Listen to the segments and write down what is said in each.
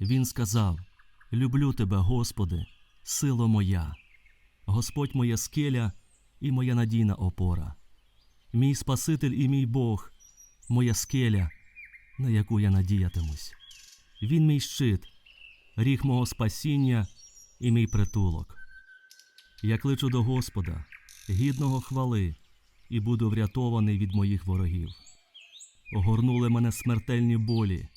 Він сказав: Люблю тебе, Господи, сило моя, Господь моя скеля і моя надійна опора, мій Спаситель і мій Бог, моя скеля, на яку я надіятимусь. Він мій щит, ріг мого спасіння і мій притулок. Я кличу до Господа, гідного хвали, і буду врятований від моїх ворогів. Огорнули мене смертельні болі,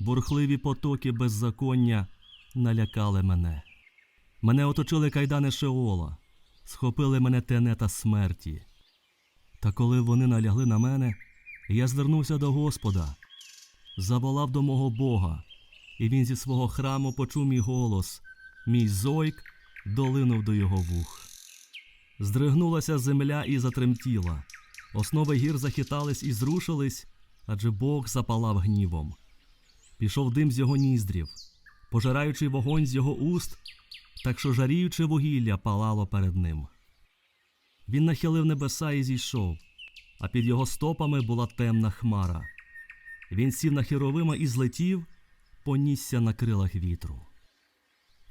бурхливі потоки беззаконня налякали мене. Мене оточили кайдани Шеола, схопили мене тенета смерті. Та коли вони налягли на мене, я звернувся до Господа, заволав до мого Бога, і він зі свого храму почув мій голос, мій зойк долинув до його вух. Здригнулася земля і затремтіла, основи гір захитались і зрушились, адже Бог запалав гнівом. Пішов дим з його ніздрів, пожираючий вогонь з його уст, так що жаріюче вугілля палало перед ним. Він нахилив небеса і зійшов, а під його стопами була темна хмара. Він сів на херовима і злетів, понісся на крилах вітру.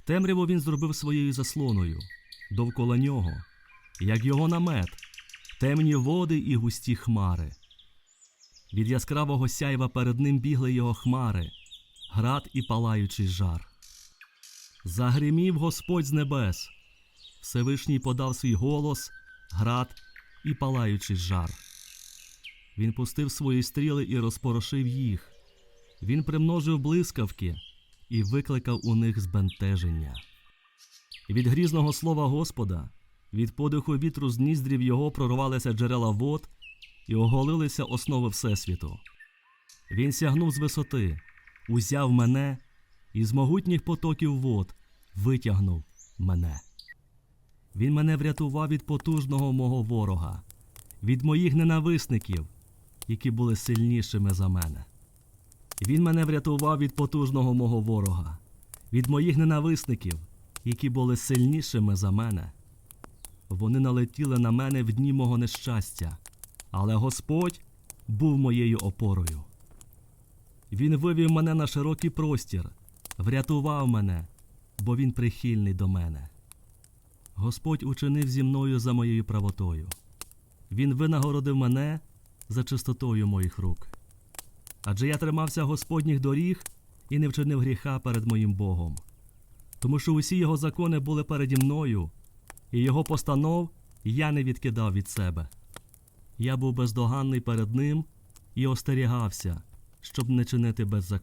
Темряву він зробив своєю заслоною, довкола нього, як його намет, темні води і густі хмари. Від яскравого сяйва перед ним бігли його хмари, град і палаючий жар. Загримів Господь з небес, Всевишній подав свій голос, град і палаючий жар. Він пустив свої стріли і розпорошив їх. Він примножив блискавки і викликав у них збентеження. Від грізного слова Господа, від подиху вітру з ніздрів його прорвалися джерела вод і оголилися основи Всесвіту. Він сягнув з висоти, узяв мене і з могутніх потоків вод витягнув мене. Він мене врятував від потужного мого ворога, від моїх ненависників, які були сильнішими за мене. Він мене врятував від потужного мого ворога, від моїх ненависників, які були сильнішими за мене. Вони налетіли на мене в дні мого нещастя, але Господь був моєю опорою. Він вивів мене на широкий простір, врятував мене, бо він прихильний до мене. Господь учинив зі мною за моєю правотою. Він винагородив мене за чистотою моїх рук. Адже я тримався Господніх доріг і не вчинив гріха перед моїм Богом. Тому що усі його закони були переді мною, і його постанов я не відкидав від себе. Я був бездоганний перед ним і остерігався, щоб не чинити беззаконня.